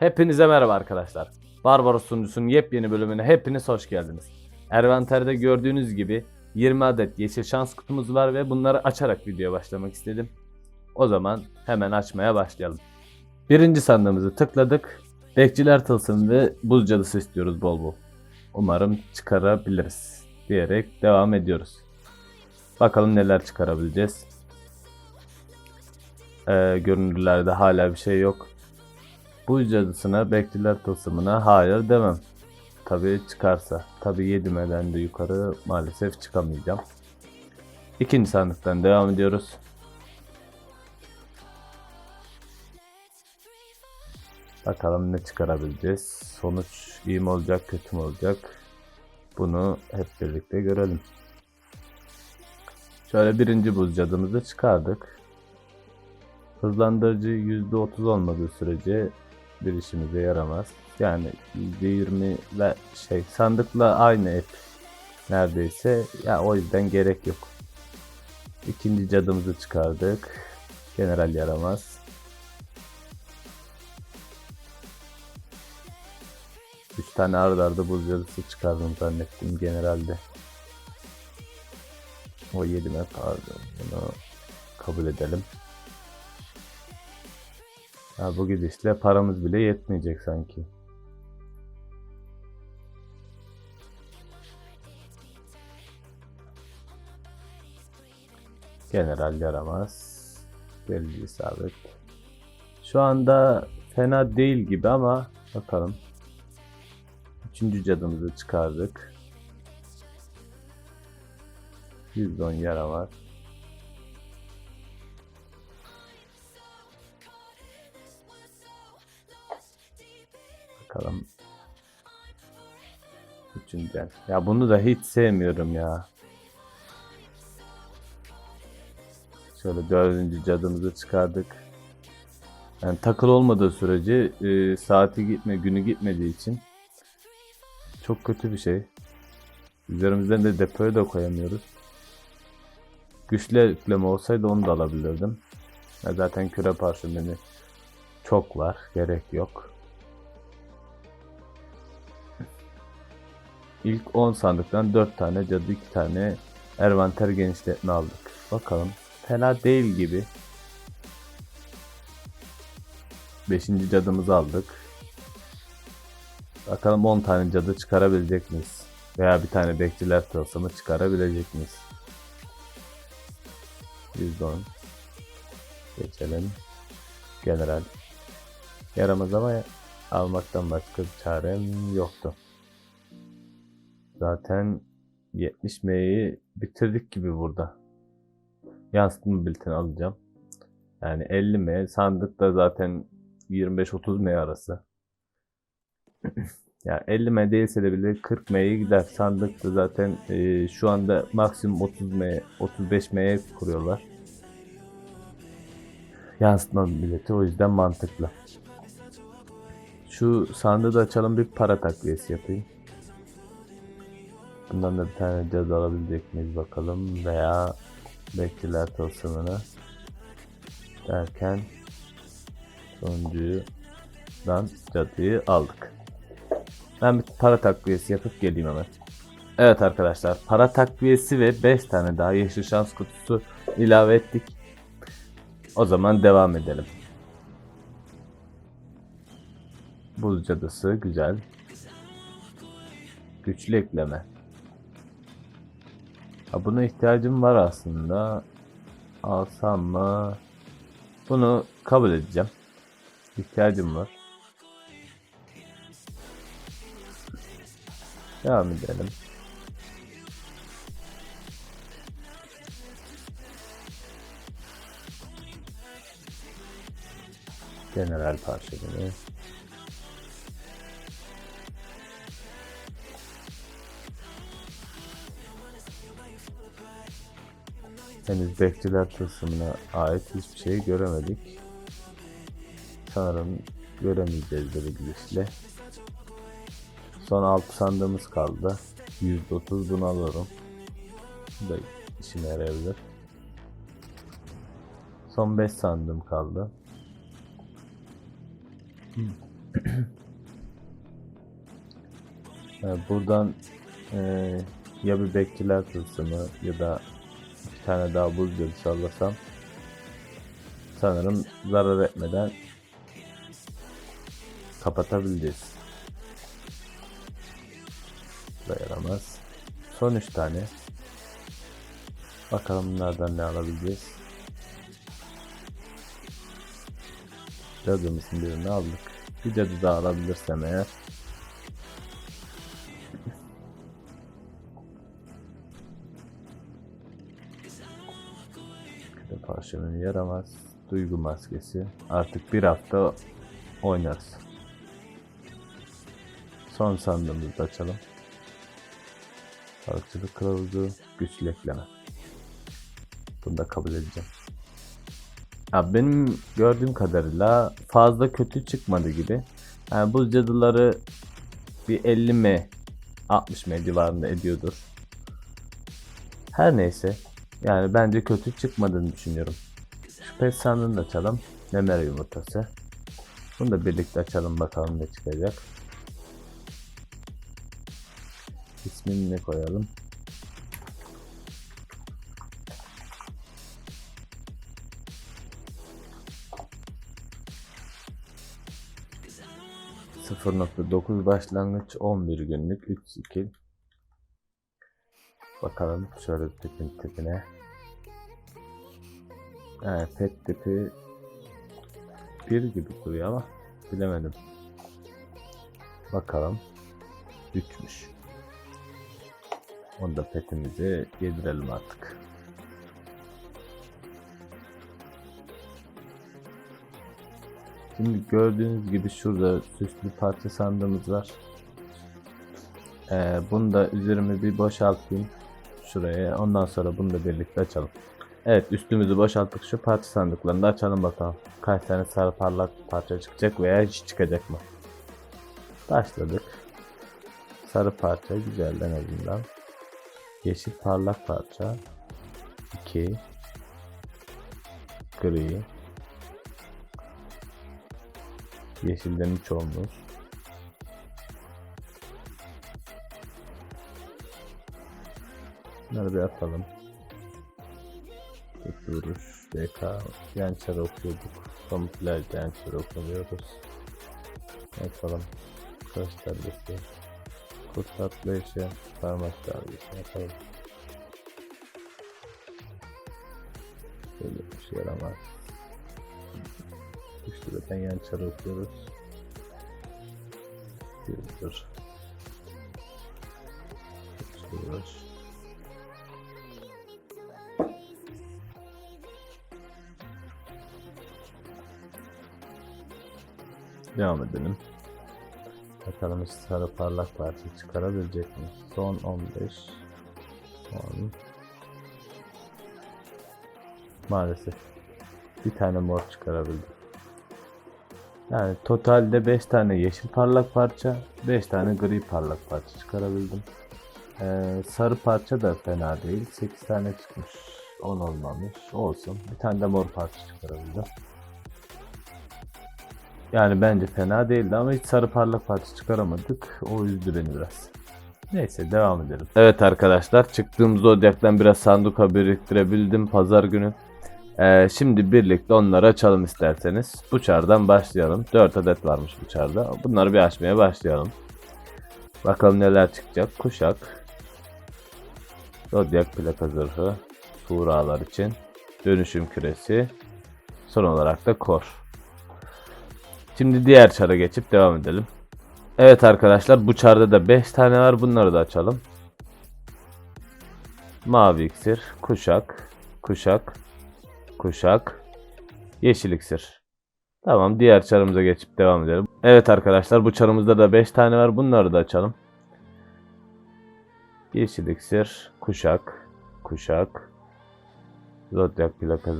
Hepinize merhaba arkadaşlar. Barbaros sunucusunun yepyeni bölümüne hepiniz hoş geldiniz. Ervanterde gördüğünüz gibi 20 adet yeşil şans kutumuz var ve bunları açarak videoya başlamak istedim. O zaman hemen açmaya başlayalım. Birinci sandığımızı tıkladık. Bekçiler tılsım ve buz cadısı istiyoruz bol bol. Umarım çıkarabiliriz diyerek devam ediyoruz. Bakalım neler çıkarabileceğiz. Ee, görünürlerde hala bir şey yok. Bu cadısına, bekçiler tılsımına hayır demem. Tabii çıkarsa. Tabii yedimeden de yukarı maalesef çıkamayacağım. İkinci sandıktan devam ediyoruz. Bakalım ne çıkarabileceğiz. Sonuç iyi mi olacak, kötü mü olacak? Bunu hep birlikte görelim. Şöyle birinci buz cadımızı çıkardık. Hızlandırıcı %30 olmadığı sürece bir işimize yaramaz. Yani %20 ve şey sandıkla aynı et neredeyse. Ya o yüzden gerek yok. İkinci cadımızı çıkardık. General yaramaz. Üç tane arda arda buz cadısı çıkardım zannettim generalde. O yedime pardon. Bunu kabul edelim. Ya bu gidişle paramız bile yetmeyecek sanki. General yaramaz. Delici isabet. Şu anda fena değil gibi ama bakalım. Üçüncü cadımızı çıkardık. 110 yara var. Üçüncü. el. Ya bunu da hiç sevmiyorum ya. Şöyle dördüncü cadımızı çıkardık. Yani takıl olmadığı sürece e, saati gitme günü gitmediği için çok kötü bir şey. Üzerimizden de depoyu da koyamıyoruz. Güçlü ekleme olsaydı onu da alabilirdim. Ya zaten küre parşömeni çok var. Gerek yok. İlk 10 sandıktan 4 tane cadı 2 tane ervanter genişletme aldık. Bakalım. Fena değil gibi. 5. cadımızı aldık. Bakalım 10 tane cadı çıkarabilecek miyiz? Veya bir tane bekçiler tılsımı çıkarabilecek miyiz? 110 Geçelim. General. Yaramaz ama almaktan başka bir çarem yoktu. Zaten 70 M'yi bitirdik gibi burada. Yansıtma bülteni alacağım. Yani 50 M sandıkta zaten 25-30 M arası. yani 50 M değilse de bile 40 M'ye gider. Sandıkta zaten e, şu anda maksimum 30 M, 35 M'ye kuruyorlar. Yansıtma bileti o yüzden mantıklı. Şu sandığı da açalım bir para takviyesi yapayım. Bundan da bir tane cadı alabilecek miyiz bakalım veya bekçiler tılsımını derken sonuncudan cadıyı aldık. Ben bir para takviyesi yapıp geleyim hemen. Evet arkadaşlar para takviyesi ve 5 tane daha yeşil şans kutusu ilave ettik. O zaman devam edelim. Buz cadısı güzel. Güçlü ekleme. Ha, buna ihtiyacım var aslında. Alsam mı? Bunu kabul edeceğim. İhtiyacım var. Devam edelim. General parçaları. Henüz bekçiler tılsımına ait hiçbir şey göremedik. Sanırım göremeyeceğiz bir gidişle. Son 6 sandığımız kaldı. %30 bunu alırım. Bu da işime yarayabilir. Son 5 sandığım kaldı. Ee, buradan eee, ya bir bekçiler tılsımı ya da tane daha buz gölü sallasam sanırım zarar etmeden kapatabileceğiz. Bu da yaramaz. Son 3 tane. Bakalım bunlardan ne alabileceğiz. Cadımızın birini aldık. Bir cadı daha alabilirsem eğer. Parşömeni yaramaz. Duygu maskesi. Artık bir hafta oynarız. Son sandığımızı da açalım. Balıkçılık kılavuzu, güçlü ekleme. Bunu da kabul edeceğim. Ya benim gördüğüm kadarıyla fazla kötü çıkmadı gibi. Yani buz cadıları bir 50 m 60 m civarında ediyordur. Her neyse. Yani bence kötü çıkmadığını düşünüyorum. Pet sandığını da açalım. Memere yumurtası. Bunu da birlikte açalım bakalım ne çıkacak. İsmini ne koyalım? .9 başlangıç 11 günlük 3 skill Bakalım şöyle bir tipin tipine Evet pet tipi 1 gibi duruyor ama bilemedim. Bakalım. 3'müş Onu da petimizi yedirelim artık. Şimdi gördüğünüz gibi şurada süslü parça sandığımız var. Ee, bunu da üzerimi bir boşaltayım şuraya. Ondan sonra bunu da birlikte açalım. Evet üstümüzü boşalttık. Şu parça sandıklarını da açalım bakalım. Kaç tane sarı parlak parça çıkacak veya hiç çıkacak mı? Başladık. Sarı parça güzel en azından. Yeşil parlak parça 2 Gri Yeşilden 3 olmuş Bunları bir atalım vuruş DK Gençler okuyorduk Kompiler gençler okuyoruz Yapalım Göster göster Kurt atlayışı parmak darbesi yapalım. Böyle bir şey yaramaz. İşte zaten çarı okuyoruz. Bir dur. Devam edelim. Bakalım sarı parlak parça çıkarabilecek mi? Son 15 10 Maalesef bir tane mor çıkarabildim. Yani totalde 5 tane yeşil parlak parça, 5 tane gri parlak parça çıkarabildim. Ee, sarı parça da fena değil. 8 tane çıkmış. 10 olmamış. Olsun. Bir tane de mor parça çıkarabildim. Yani bence fena değildi ama hiç sarı parlak parça çıkaramadık. O üzdü beni biraz. Neyse devam edelim. Evet arkadaşlar çıktığım Zodiac'tan biraz sanduka biriktirebildim pazar günü. Ee, şimdi birlikte onları açalım isterseniz. Bu çardan başlayalım. 4 adet varmış bu çarda. Bunları bir açmaya başlayalım. Bakalım neler çıkacak. Kuşak. Zodiac plaka zırhı. Tuğralar için. Dönüşüm küresi. Son olarak da kor. Şimdi diğer çara geçip devam edelim. Evet arkadaşlar bu çarda da 5 tane var. Bunları da açalım. Mavi iksir, kuşak, kuşak, kuşak, yeşil iksir. Tamam diğer çarımıza geçip devam edelim. Evet arkadaşlar bu çarımızda da 5 tane var. Bunları da açalım. Yeşil iksir, kuşak, kuşak, zodyak plaka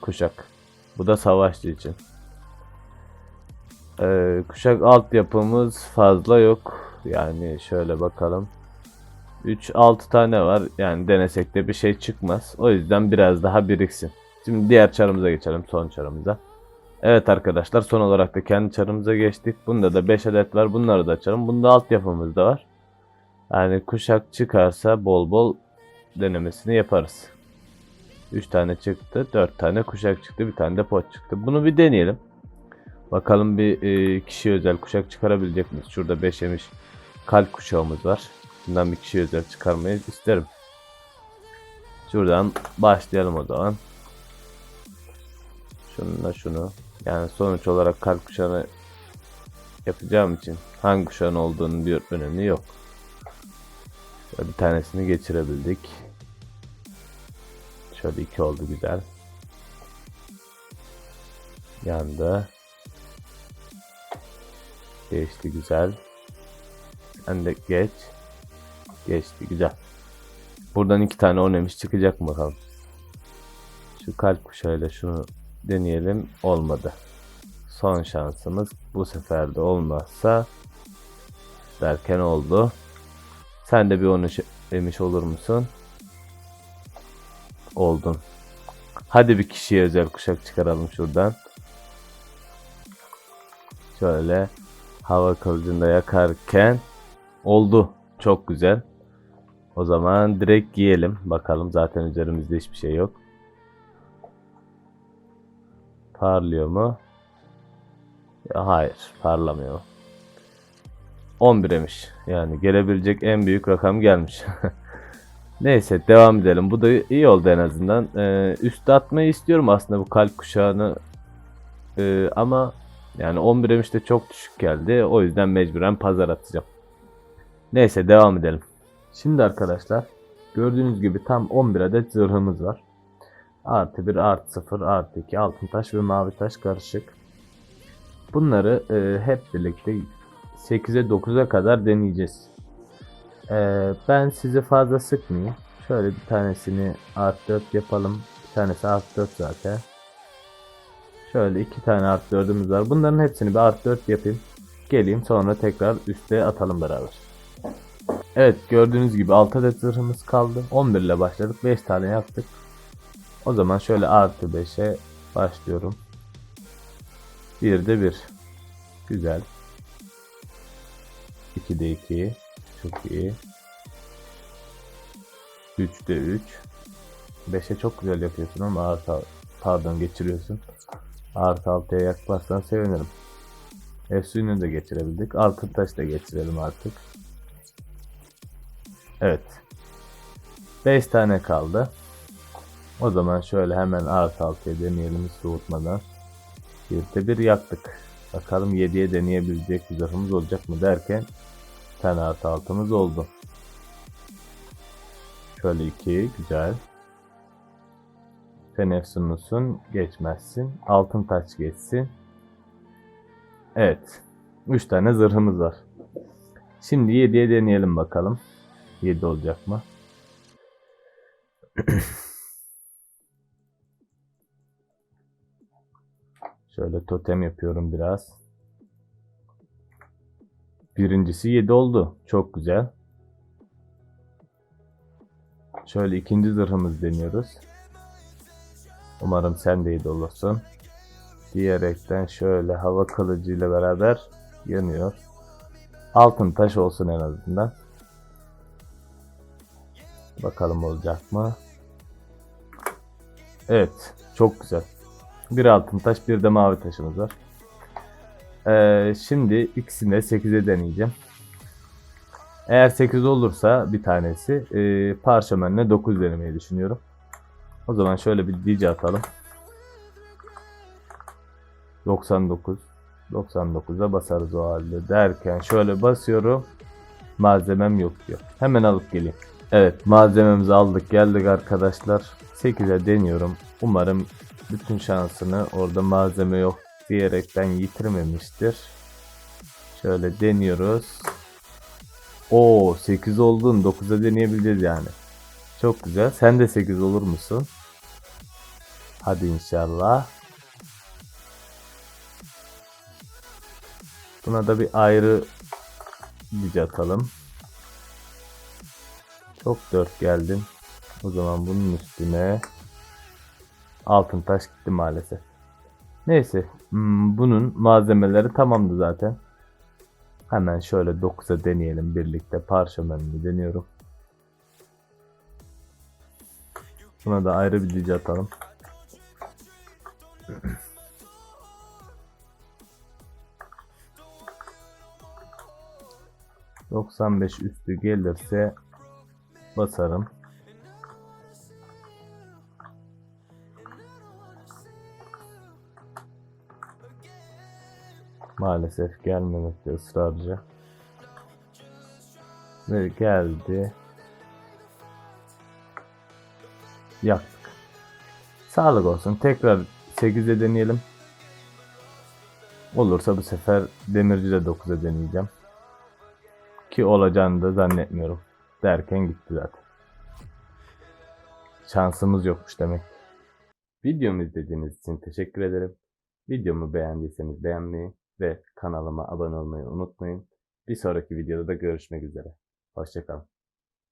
kuşak. Bu da savaşçı için. Ee, kuşak altyapımız fazla yok. Yani şöyle bakalım. 3-6 tane var. Yani denesek de bir şey çıkmaz. O yüzden biraz daha biriksin. Şimdi diğer çarımıza geçelim. Son çarımıza. Evet arkadaşlar son olarak da kendi çarımıza geçtik. Bunda da 5 adet var. Bunları da açalım. Bunda altyapımız da var. Yani kuşak çıkarsa bol bol denemesini yaparız. 3 tane çıktı. 4 tane kuşak çıktı. Bir tane de pot çıktı. Bunu bir deneyelim. Bakalım bir e, kişi özel kuşak çıkarabilecek miyiz? Şurada 5 yemiş kalp kuşağımız var. Bundan bir kişi özel çıkarmayı isterim. Şuradan başlayalım o zaman. Şununla şunu. Yani sonuç olarak kalp kuşağını yapacağım için hangi kuşağın olduğunun bir önemi yok. Şöyle bir tanesini geçirebildik. Şöyle iki oldu güzel. Yandı. Geçti güzel. Sen de geç. Geçti güzel. Buradan iki tane onemiş çıkacak mı bakalım. Şu kalp kuşağıyla şunu deneyelim. Olmadı. Son şansımız bu sefer de olmazsa derken oldu. Sen de bir onu demiş olur musun? Oldun. Hadi bir kişiye özel kuşak çıkaralım şuradan. Şöyle hava kılıcında yakarken oldu. Çok güzel. O zaman direkt giyelim. Bakalım zaten üzerimizde hiçbir şey yok. Parlıyor mu? Ya hayır, parlamıyor. 11'emiş. Yani gelebilecek en büyük rakam gelmiş. Neyse devam edelim. Bu da iyi oldu en azından. Ee, üste atmayı istiyorum aslında bu kalp kuşağını. Ee, ama yani 11'emiş de çok düşük geldi. O yüzden mecburen pazar atacağım. Neyse devam edelim. Şimdi arkadaşlar gördüğünüz gibi tam 11 adet zırhımız var. Artı 1, artı 0, artı 2, altın taş ve mavi taş karışık. Bunları e, hep birlikte 8'e 9'a kadar deneyeceğiz. E, ben sizi fazla sıkmayayım. Şöyle bir tanesini artı 4 yapalım. Bir tanesi artı 4 zaten. Şöyle iki tane artı 4'ümüz var. Bunların hepsini bir artı 4 yapayım. Geleyim sonra tekrar üste atalım beraber. Evet gördüğünüz gibi 6 adet zırhımız kaldı. 11 ile başladık. 5 tane yaptık. O zaman şöyle artı 5'e başlıyorum. 1'de 1. Güzel. 2'de 2. Çok iyi. 3'de 3. 5'e çok güzel yapıyorsun ama artı pardon geçiriyorsun. Artı 6'ya yaklaşsan sevinirim. Efsun'u da geçirebildik. Altın taş da geçirelim artık. Evet. 5 tane kaldı. O zaman şöyle hemen artı 6'ya deneyelim hiç soğutmadan. Bir de bir yaktık. Bakalım 7'ye deneyebilecek bir zırhımız olacak mı derken bir tane artı altımız oldu. Şöyle 2 güzel. Sen efsunlusun geçmezsin. Altın taç geçsin. Evet. 3 tane zırhımız var. Şimdi 7'ye deneyelim bakalım. 7 olacak mı? Şöyle totem yapıyorum biraz. Birincisi 7 oldu. Çok güzel. Şöyle ikinci zırhımız deniyoruz. Umarım sen de 7 olursun. Diyerekten şöyle hava kılıcıyla beraber yanıyor. Altın taş olsun en azından. Bakalım olacak mı? Evet. Çok güzel. Bir altın taş bir de mavi taşımız var. Ee, şimdi ikisini de 8'e deneyeceğim. Eğer 8 olursa bir tanesi e, parşömenle 9 denemeyi düşünüyorum. O zaman şöyle bir dici atalım. 99 99'a basarız o halde derken şöyle basıyorum. Malzemem yok diyor. Hemen alıp geleyim. Evet malzememizi aldık geldik arkadaşlar. 8'e deniyorum. Umarım bütün şansını orada malzeme yok diyerekten yitirmemiştir. Şöyle deniyoruz. O 8 oldun 9'a deneyebiliriz yani. Çok güzel. Sen de 8 olur musun? Hadi inşallah. Buna da bir ayrı dizi atalım. Çok 4 geldim. O zaman bunun üstüne altın taş gitti maalesef. Neyse. hmm, bunun malzemeleri tamamdı zaten. Hemen şöyle 9'a deneyelim birlikte. Parşömenini deniyorum. Buna da ayrı bir dizi atalım. ...95 üstü gelirse... ...basarım. Maalesef gelmemekte ısrarcı. Ve geldi. Yaktık. Sağlık olsun. Tekrar 8'e deneyelim. Olursa bu sefer demircide 9'a deneyeceğim. Ki olacağını da zannetmiyorum. Derken gitti zaten. Şansımız yokmuş demek. Videomu izlediğiniz için teşekkür ederim. Videomu beğendiyseniz beğenmeyi ve kanalıma abone olmayı unutmayın. Bir sonraki videoda da görüşmek üzere. Hoşçakalın.